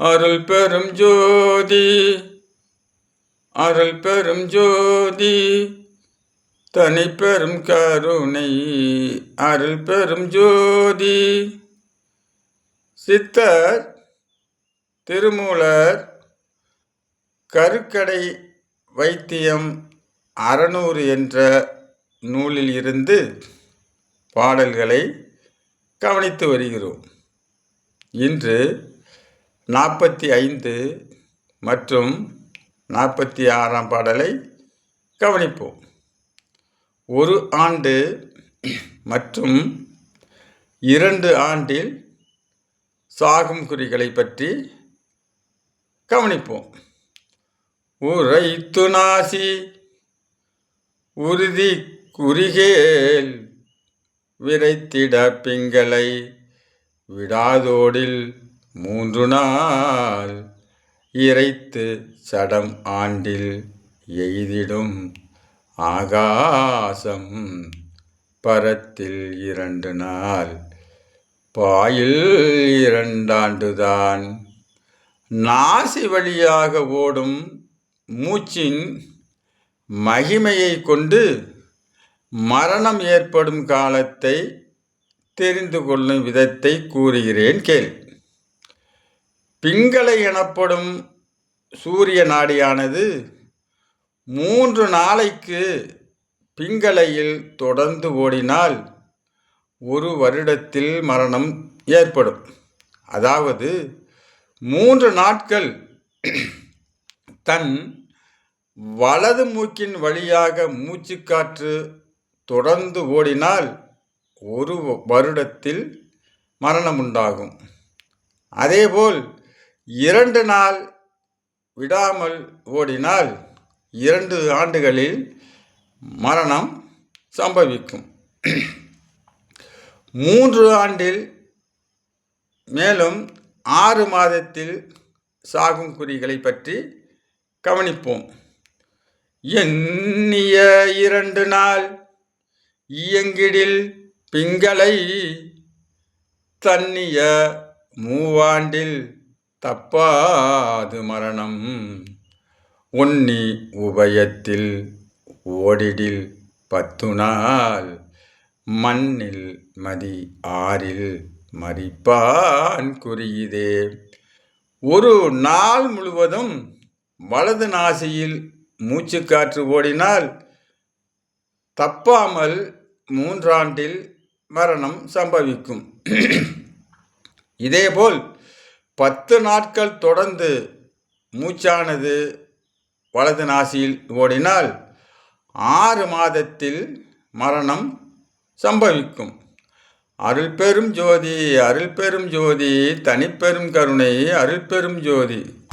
அருள் பெரும் ஜோதி அருள் பெரும் ஜோதி. தனி பெரும் கருணை அருள் பெரும் ஜோதி. சித்தர் திருமூலர் கருக்கடை வைத்தியம் அறநூறு என்ற நூலில் இருந்து பாடல்களை கவனித்து வருகிறோம். இன்று நாற்பத்தி ஐந்து மற்றும் நாற்பத்தி ஆறாம் பாடலை கவனிப்போம். ஒரு ஆண்டு மற்றும் இரண்டு ஆண்டில் சாகும் குறிகளை பற்றி கவனிப்போம். உரைத்து நாசி உறுதி குறிகேல் விரைத்திட பிங்களை விடாதோடில் மூன்று நாள் இறைத்து சடம் ஆண்டில் எய்திடும் ஆகாசம் பரத்தில் இரண்டு நாள். பாயில் இரண்டாண்டுதான். நாசி வழியாக ஓடும் மூச்சின் மகிமையை கொண்டு மரணம் ஏற்படும் காலத்தை தெரிந்து கொள்ளும் விதத்தை கூறுகிறேன் கேள். பிங்களை எனப்படும் சூரிய நாடியானது மூன்று நாளைக்கு பிங்களையில் தொடர்ந்து ஓடினால் ஒரு வருடத்தில் மரணம் ஏற்படும். அதாவது மூன்று நாட்கள் தன் வலது மூக்கின் வழியாக மூச்சுக்காற்று தொடர்ந்து ஓடினால் ஒரு வருடத்தில் மரணம் உண்டாகும் அதேபோல் இரண்டு நாள் விடாமல் ஓடினால் இரண்டு ஆண்டுகளில் மரணம் சம்பவிக்கும். மூன்று ஆண்டில் மேலும் ஆறு மாதத்தில் சாகும் குறிகளை பற்றி கவனிப்போம். எண்ணிய இரண்டு நாள் இயங்கிடில் பிங்களை தன்னிய மூவாண்டில் தப்பாது மரணம். ஒன்னி உபயத்தில் ஓடிடில் பத்து நாள் மண்ணில் மதி ஆறில் மறிப்பான் குறியுதே. ஒரு நாள் முழுவதும் வலது நாசியில் மூச்சுக்காற்று ஓடினால் தப்பாமல் மூன்றாண்டில் மரணம் சம்பவிக்கும். இதேபோல் பத்து நாட்கள் தொடர்ந்து மூச்சானது வலது நாசியில் ஓடினால் ஆறு மாதத்தில் மரணம் சம்பவிக்கும். அருள் பெரும் ஜோதி அருள் பெரும் ஜோதி தனிப்பெரும் கருணை அருள் பெரும் ஜோதி.